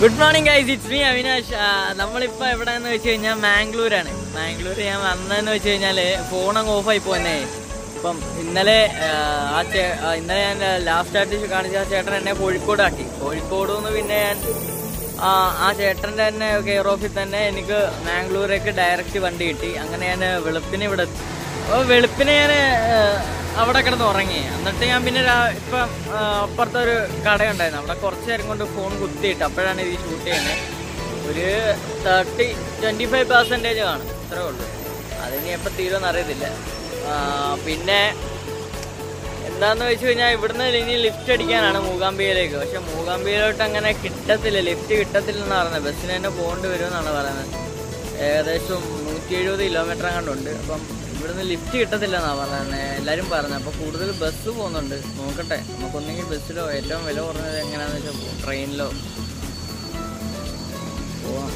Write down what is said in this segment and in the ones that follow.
Good morning guys it's me Avinash നമ്മളിപ്പോൾ എവിടെ എവിടെയെന്ന് വെച്ച് കഴിഞ്ഞാൽ മാംഗ്ലൂരാണ്. മാംഗ്ലൂർ ഞാൻ വന്നതെന്ന് വെച്ച് ഫോൺ അങ്ങ് ആയി പോന്നെ ഇപ്പം ഇന്നലെ ആ, ചേ ഇന്നലെ ഞാൻ ലാസ്റ്റ് ആയിട്ട് കാണിച്ച ആ ചേട്ടൻ എന്നെ കോഴിക്കോടാക്കി. കോഴിക്കോട് നിന്ന് പിന്നെ ഞാൻ ആ ചേട്ടന്റെ തന്നെ കെയർ ഓഫിൽ തന്നെ എനിക്ക് മാംഗ്ലൂരേക്ക് ഡയറക്റ്റ് വണ്ടി കിട്ടി. അങ്ങനെ ഞാൻ വെളുപ്പിന് ഇവിടെ വെളുപ്പിന് ഞാൻ അവിടെ കിടന്ന് ഉറങ്ങി. എന്നിട്ട് ഞാൻ പിന്നെ ഇപ്പം അപ്പുറത്തൊരു കടയുണ്ടായിരുന്നു. അവിടെ കുറച്ച് നേരം കൊണ്ട് ഫോൺ കുത്തിയിട്ട് അപ്പോഴാണ് ഇത് ഷൂട്ട് ചെയ്യുന്നത്. ഒരു തേർട്ടി ട്വന്റി ഫൈവ് പെർസെന്റേജ് കാണും അത്രേ ഉള്ളൂ. അതിനി എപ്പോൾ തീരുമെന്ന് അറിയത്തില്ല. പിന്നെ എന്താണെന്ന് വെച്ച് കഴിഞ്ഞാൽ ഇവിടുന്ന് ഇനി ലിഫ്റ്റ് അടിക്കാനാണ് മൂകാംബികയിലേക്ക്. പക്ഷെ മൂകാംബികയിലോട്ട് അങ്ങനെ കിട്ടത്തില്ല. ലിഫ്റ്റ് കിട്ടത്തില്ലെന്ന് പറയുന്നത്. ബസ്സിന് തന്നെ പോകേണ്ടി വരുമെന്നാണ് പറയുന്നത്. ഏകദേശം നൂറ്റി എഴുപത് കിലോമീറ്റർ അങ്ങോട്ടുണ്ട് അപ്പം ഇവിടുന്ന് ലിഫ്റ്റ് കിട്ടത്തില്ലെന്നാ പറഞ്ഞത് എല്ലാരും പറഞ്ഞു. അപ്പൊ കൂടുതൽ ബസ് പോകുന്നുണ്ട്. നോക്കട്ടെ. നമുക്കൊന്നെങ്കിൽ ബസ്സിലോ ഏറ്റവും വില കുറഞ്ഞത് എങ്ങനെയാന്ന് വെച്ചാൽ ട്രെയിനിലോ പോവാം.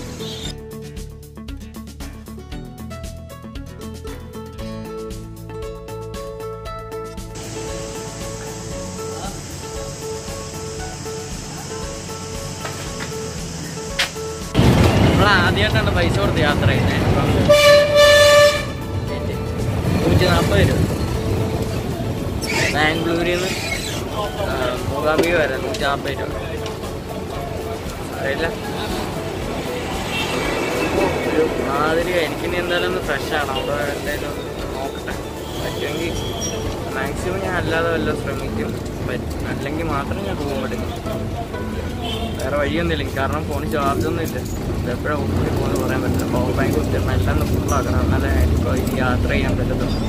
ആദ്യമായിട്ടാണ് പൈസ കൊടുത്ത് യാത്ര ചെയ്യുന്നത് നൂറ്റി നാൽപ്പത് രൂപ. ബാംഗ്ലൂരിൽ നിന്ന് മൂകാംബിക വരെ നൂറ്റി നാൽപ്പത് രൂപ. അറിയില്ല. ഒരു മാതിരി എനിക്കിനി എന്തായാലും ഒന്ന് ഫ്രഷ് ആണ്. അവിടെ എന്തായാലും നോക്കട്ടെ. പറ്റുമെങ്കിൽ മാക്സിമം ഞാൻ അല്ലാതെ വല്ല ശ്രമിക്കും. പറ്റും അല്ലെങ്കിൽ മാത്രം ഞാൻ റൂം എടുക്കും വേറെ വഴിയൊന്നുമില്ല. കാരണം ഫോൺ ചാർജൊന്നും ഇല്ല. എപ്പോഴാണ് ഊട്ടി പോകുന്നത് പറയാൻ പറ്റില്ല. പവർ ബാങ്ക് കുത്തിരണം എല്ലാം ഫുള്ളാക്കണം എന്നാലേ എനിക്ക് യാത്ര ചെയ്യാൻ പറ്റത്തുള്ളൂ.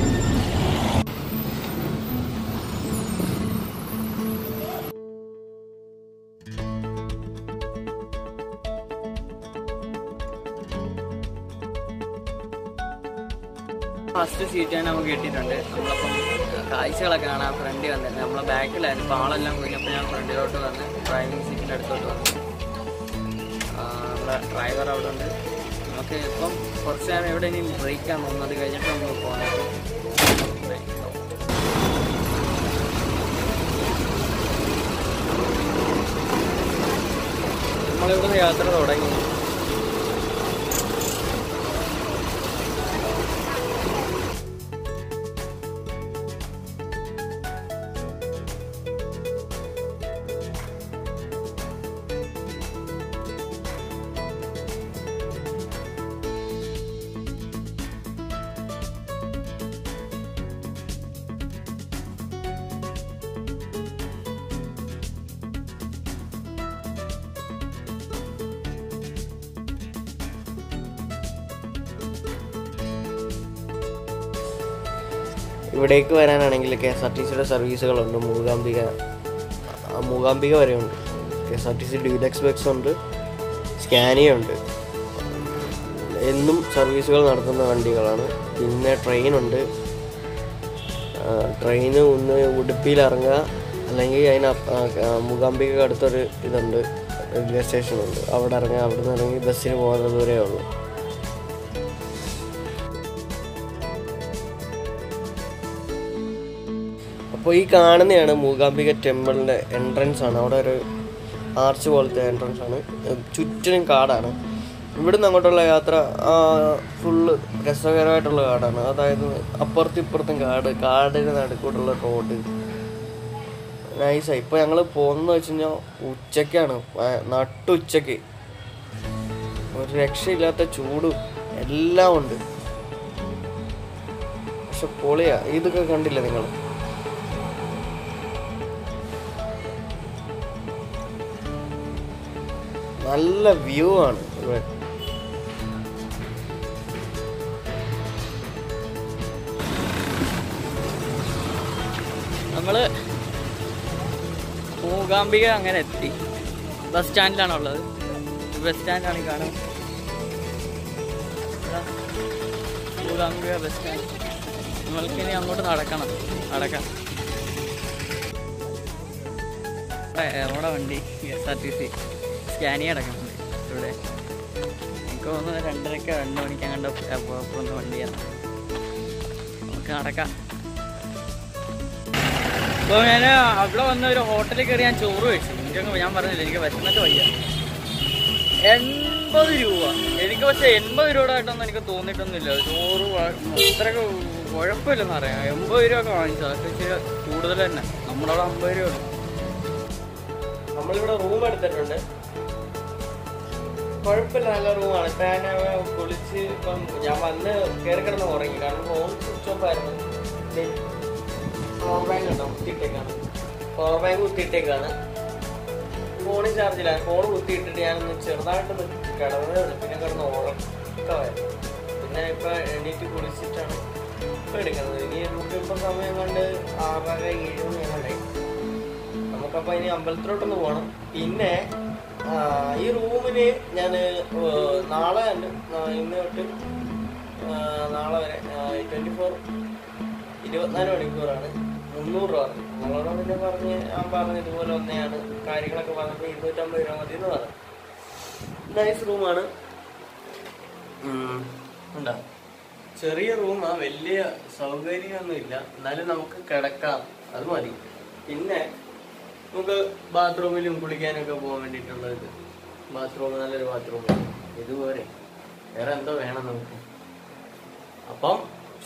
ഫസ്റ്റ് സീറ്റ് തന്നെ നമുക്ക് കിട്ടിയിട്ടുണ്ട്. നമ്മളപ്പം കാഴ്ചകളൊക്കെ കാണാൻ ഫ്രണ്ടിൽ വന്നിരുന്നത് നമ്മളെ ബാക്കിലായിരുന്നു. പാളെല്ലാം കഴിഞ്ഞപ്പോൾ ഞാൻ ഫ്രണ്ടിലോട്ട് വന്ന് ഡ്രൈവിംഗ് സീറ്റിന്റെ അടുത്തോട്ട് വന്നു. നമ്മുടെ ഡ്രൈവർ അവിടെ ഉണ്ട്. നമുക്ക് ഇപ്പം കുറച്ച് നേരം എവിടെ ഇനി ബ്രേക്കാണ് തോന്നുന്നത് കഴിഞ്ഞിട്ട് പോകാൻ പോകാനായിട്ട് നമ്മളിവിടുന്ന് യാത്ര തുടങ്ങി. ഇവിടേക്ക് വരാനാണെങ്കിൽ കെ എസ് ആർ ടി സിയുടെ സർവീസുകളുണ്ട്. മൂകാംബിക മൂകാംബിക വരെയുണ്ട്. K S R T C deluxe bus ഉണ്ട്. സ്കാനിയ ഉണ്ട് എന്നും സർവീസുകൾ നടത്തുന്ന വണ്ടികളാണ്. പിന്നെ ട്രെയിനുണ്ട്. ട്രെയിന് ഒന്ന് ഉടുപ്പിയിൽ ഇറങ്ങുക അല്ലെങ്കിൽ അതിന് മൂകാംബിക അടുത്തൊരു ഇതുണ്ട് റെയിൽവേ സ്റ്റേഷനുണ്ട്. അവിടെ ഇറങ്ങുക അവിടെ നിന്ന് ഇറങ്ങി ബസ്സിന് പോകുന്ന ദൂരേ ഉള്ളൂ. അപ്പോൾ ഈ കാണുന്നതാണ് മൂകാംബിക ടെമ്പിളിന്റെ എൻട്രൻസ് ആണ്. അവിടെ ഒരു ആർച്ച് പോലത്തെ എൻട്രൻസ് ആണ്. ചുറ്റിനും കാടാണ്. ഇവിടുന്ന് അങ്ങോട്ടുള്ള യാത്ര ഫുള്ള് രസകരമായിട്ടുള്ള കാടാണ്. അതായത് അപ്പുറത്തും ഇപ്പുറത്തും കാട് കാടിന് നടുക്കൂട്ടുള്ള റോഡ് നൈസായി ഇപ്പോൾ ഞങ്ങൾ പോകുന്നത് വെച്ച് കഴിഞ്ഞാൽ ഉച്ചയ്ക്കാണ് നട്ടുച്ചയ്ക്ക് ഒരു രക്ഷയില്ലാത്ത ചൂടും എല്ലാം ഉണ്ട്. പക്ഷെ പൊളിയാ. ഇതൊക്കെ കണ്ടില്ല നിങ്ങൾ നല്ല വ്യൂ ആണ്. നമ്മൾ മൂകാംബിക അങ്ങനെ എത്തി. ബസ് സ്റ്റാൻഡിലാണ് ഉള്ളത്. ബസ് സ്റ്റാൻഡാണ് ഇതാ, മൂകാംബിക ബസ് സ്റ്റാൻഡ്. നമ്മൾക്ക് ഇനി അങ്ങോട്ട് നടക്കണം. നടക്കാം. നമ്മുടെ വണ്ടി S R T C. Scania അടക്കുന്നുണ്ട് ഇവിടെ. എനിക്ക് തോന്നുന്നു രണ്ടരക്ക രണ്ട് മണിക്ക് അങ്ങോട്ട് പോകുന്ന വണ്ടിയാണ് നമുക്ക് നടക്കാം. അപ്പോൾ ഞാൻ അവിടെ വന്ന ഒരു ഹോട്ടലിൽ കയറി ഞാൻ ചോറ് കഴിച്ചു. എനിക്കങ്ങ് ഞാൻ പറഞ്ഞില്ല എനിക്ക് വിശന്നിട്ട് വയ്യ. എൺപത് രൂപ. എനിക്ക് പക്ഷേ എൺപത് രൂപയുടെ ആയിട്ടൊന്നും എനിക്ക് തോന്നിയിട്ടൊന്നുമില്ല. ചോറ് ഇത്രയൊക്കെ കുഴപ്പമില്ലെന്ന് അറിയാം എൺപത് രൂപ ഒക്കെ വാങ്ങിച്ചത് അതൊക്കെ ഇച്ചിരി കൂടുതൽ തന്നെ. നമ്മളവിടെ അമ്പത് രൂപ നമ്മളിവിടെ റൂം എടുത്തിട്ടുണ്ട്. കുഴപ്പമില്ല നല്ല റൂമാണ്. ഇപ്പം ഞാൻ കുളിച്ച് ഇപ്പം ഞാൻ വന്ന് കയറി കിടന്ന് ഉറങ്ങി. കാരണം ഫോൺ സ്വിച്ച് ഓഫ് ആയിരുന്നു. പവർ ബാങ്ക് ഉണ്ടോ? കുത്തിയിട്ടേക്കാണ്. പവർ ബാങ്ക് കുത്തിയിട്ടേക്കാണ്. ഫോണിൽ ചാർജില്ല ഫോൺ കുത്തിയിട്ടിട്ട് ഞാനൊന്ന് ചെറുതായിട്ടൊന്ന് കിടന്നേ പിന്നെ കിടന്ന് ഉറക്കമായിരുന്നു പിന്നെ ഇപ്പം എണീറ്റ് കുളിച്ചിട്ടാണ് ഇപ്പം എടുക്കുന്നത്. ഇനി നമുക്ക് സമയം കണ്ട് ആറര ഏഴ് മണി ആകണ്ടായി നമുക്കപ്പോൾ ഇനി അമ്പലത്തിലോട്ടൊന്ന് പോകണം പിന്നെ ഈ റൂമിന് ഞാൻ നാളെ ഇന്ന് തൊട്ട് നാളെ വരെ ട്വന്റി ഫോർ ഇരുപത്തിനാല് മണിക്കൂറാണ്. മുന്നൂറ് രൂപ പറഞ്ഞു. നമ്മളോട് പിന്നെ പറഞ്ഞ് ഞാൻ പറഞ്ഞ ഇതുപോലെ ഒന്നെയാണ് കാര്യങ്ങളൊക്കെ പറഞ്ഞപ്പോൾ ഇരുന്നൂറ്റമ്പത് രൂപ മതി എന്ന് പറഞ്ഞു. നൈസ് റൂമാണ് ഉണ്ടോ? ചെറിയ റൂമാ വലിയ സൗകര്യമൊന്നുമില്ല. എന്നാലും നമുക്ക് കിടക്കാം. അത് മതി. പിന്നെ നമുക്ക് ബാത്റൂമിലും കുളിക്കാനൊക്കെ പോകാൻ വേണ്ടിയിട്ടുള്ള ഇത് ബാത്റൂം നല്ലൊരു ബാത്റൂം. ഇതുപോലെ. വേറെ എന്തോ വേണം നമുക്ക്. അപ്പം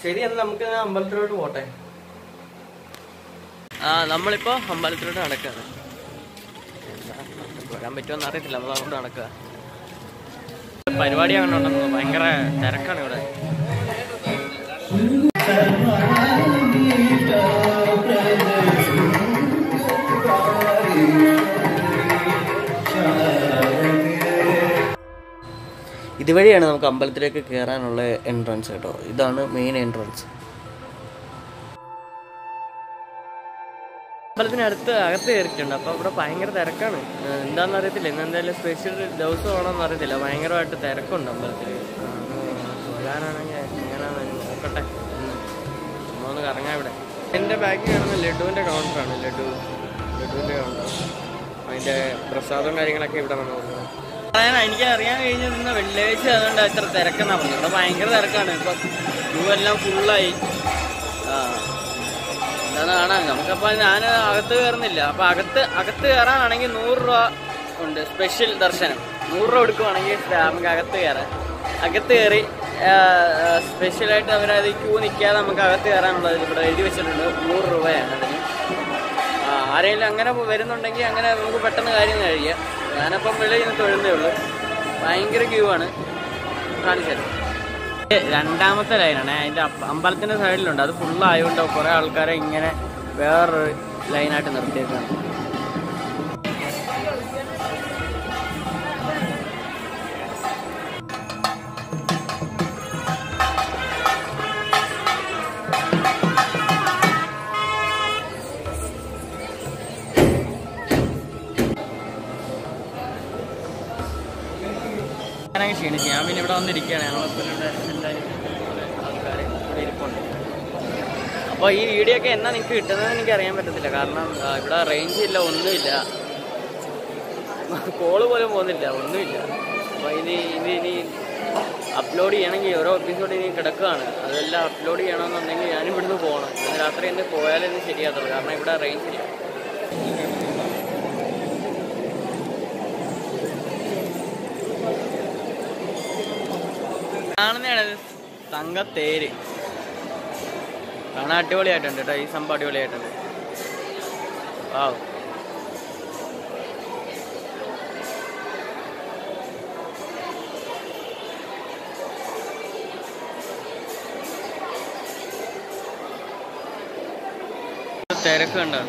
ശരി എന്നാൽ നമുക്ക് അമ്പലത്തിലോട്ട് പോട്ടെ. ആ നമ്മളിപ്പോ അമ്പലത്തിലോട്ട് നടക്കാണ്. വരാൻ പറ്റുമെന്ന് അറിയത്തില്ല. നമ്മൾ അങ്ങോട്ട് നടക്കുക പരിപാടി അങ്ങനെ ഉണ്ടെന്ന് ഭയങ്കര തിരക്കാണ് ഇവിടെ. ഇതുവഴിയാണ് നമുക്ക് അമ്പലത്തിലേക്ക് കയറാനുള്ള എൻട്രൻസ് കേട്ടോ. ഇതാണ് മെയിൻ എൻട്രൻസ് അമ്പലത്തിനടുത്ത് അകത്ത് കയറിയിട്ടുണ്ട്. അപ്പോൾ ഇവിടെ ഭയങ്കര തിരക്കാണ്. എന്താണെന്ന് അറിയത്തില്ല. ഇന്ന് എന്തായാലും സ്പെഷ്യൽ ദിവസമാണോന്ന് അറിയത്തില്ല. ഭയങ്കരമായിട്ട് തിരക്കുണ്ട് അമ്പലത്തിൽ വരാനാണെങ്കിൽ എങ്ങനെയാണെന്ന് നോക്കട്ടെ. ഒന്ന് കറങ്ങാം ഇവിടെ. എന്റെ ബാക്കിൽ കാണുന്ന ലഡുവിന്റെ കൗണ്ടറാണ് ലഡു. ലഡുവിന്റെ കൗണ്ടർ അതിന്റെ പ്രസാദവും കാര്യങ്ങളൊക്കെ ഇവിടെ നമ്മൾ എനിക്ക് അറിയാൻ കഴിഞ്ഞത് ഇന്ന് വെള്ളിയാഴ്ച അതുകൊണ്ട് അത്ര തിരക്കെന്നാ പറഞ്ഞു ഇവിടെ ഭയങ്കര തിരക്കാണ്. ഇപ്പം ക്യൂ എല്ലാം ഫുള്ളായി ആ. എന്താന്ന് കാണാൻ. നമുക്കപ്പോൾ ഞാൻ അകത്ത് കയറുന്നില്ല. അപ്പൊ അകത്ത് അകത്ത് കയറാനാണെങ്കിൽ നൂറ് രൂപ ഉണ്ട്. സ്പെഷ്യൽ ദർശനം. നൂറ് രൂപ എടുക്കുവാണെങ്കിൽ നമുക്ക് അകത്ത് കയറാം അകത്ത് കയറി സ്പെഷ്യലായിട്ട് അവരത് ക്യൂ നിൽക്കാതെ നമുക്ക് അകത്ത് കയറാനുള്ളത് ഇവിടെ എഴുതി വെച്ചിട്ടുണ്ട്. നൂറ് രൂപയാണ് അതിന്. ആരെങ്കിലും അങ്ങനെ വരുന്നുണ്ടെങ്കിൽ അങ്ങനെ നമുക്ക് പെട്ടെന്ന് കാര്യം കഴിയാം. ഞാനപ്പം വെളിയിൽ തൊഴുന്നേ ഉള്ളൂ. ഭയങ്കര ക്യൂ ആണ്. രണ്ടാമത്തെ ലൈനാണ് അതിന്റെ അമ്പലത്തിന്റെ സൈഡിലുണ്ട് അത് ഫുൾ കുറേ ആൾക്കാരെ ഇങ്ങനെ വേറൊരു ലൈനായിട്ട് നിർത്തിയേക്കാണ്. ക്ഷീണിച്ചു. ഞാൻ പിന്നെ ഇവിടെ വന്നിരിക്കുകയാണ്. ഞങ്ങളിപ്പോൾ ഇവിടെ ആൾക്കാർ ഇരിപ്പുണ്ട്. അപ്പോൾ ഈ വീഡിയോ ഒക്കെ എന്നാ നിങ്ങൾക്ക് കിട്ടുന്നതെന്ന് എനിക്ക് അറിയാൻ പറ്റത്തില്ല. കാരണം ഇവിടെ റേഞ്ച് ഇല്ല ഒന്നുമില്ല. കോൾ പോലും പോകുന്നില്ല ഒന്നുമില്ല. അപ്പോൾ ഇനി ഇനി ഇനി അപ്ലോഡ് ചെയ്യണമെങ്കിൽ ഓരോ എപ്പിസോഡ് ഇനി കിടക്കുകയാണ്. അതെല്ലാം അപ്ലോഡ് ചെയ്യണമെന്നുണ്ടെങ്കിൽ ഞാനിവിടുന്ന് പോകണം. ഇന്ന് രാത്രി എന്നെ പോയാലേ ശരിയാകത്തുള്ളൂ. കാരണം ഇവിടെ റേഞ്ച് ഇല്ല. കാണുന്നതാണ് തങ്കത്തേര് കാണാൻ അടിപൊളിയായിട്ടുണ്ട് കേട്ടോ ഈ സംഭവം അടിപൊളിയായിട്ടുണ്ട്. ആ തിരക്ക് കണ്ടോ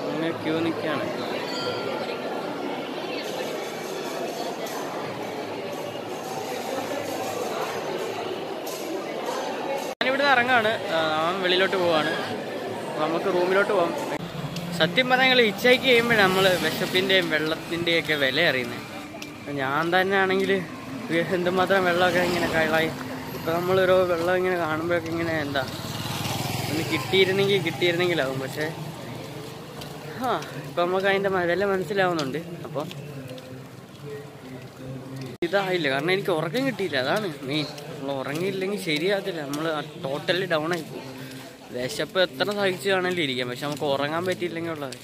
അങ്ങനെ ക്യൂ നിൽക്കുകയാണ് ഞാനിവിടുന്ന് ഇറങ്ങാണ് ആ, അവൻ വെളിയിലോട്ട് പോവാണ്. നമുക്ക് റൂമിലോട്ട് പോവാം. സത്യം പറഞ്ഞാൽ ഇച്ചയ്ക്ക് ചെയ്യുമ്പോഴാണ് നമ്മൾ വിശപ്പിന്റെയും വെള്ളത്തിന്റെയും ഒക്കെ വില അറിയുന്നത് ഞാൻ തന്നെ ആണെങ്കിൽ എന്തുമാത്രം വെള്ളമൊക്കെ ഇങ്ങനെ കളായി ഇപ്പം നമ്മളൊരു വെള്ളം ഇങ്ങനെ കാണുമ്പോഴൊക്കെ ഇങ്ങനെ എന്താ ഒന്ന് കിട്ടിയിരുന്നെങ്കിൽ കിട്ടിയിരുന്നെങ്കിലാവും. പക്ഷേ ആ ഇപ്പം നമുക്ക് അതിന്റെ വില മനസ്സിലാവുന്നുണ്ട്. അപ്പം ഇതായില്ല. കാരണം എനിക്ക് ഉറക്കം കിട്ടിയില്ല. അതാണ് മെയിൻ നമ്മൾ ഉറങ്ങിയില്ലെങ്കിൽ ശരിയാകത്തില്ല. നമ്മൾ ടോട്ടലി ഡൗൺ ആയി പോകും വിശപ്പ് എത്ര സഹിച്ചു വേണമെങ്കിലും ഇരിക്കാം. പക്ഷെ നമുക്ക് ഉറങ്ങാൻ പറ്റിയില്ലെങ്കിൽ ഉള്ളത്.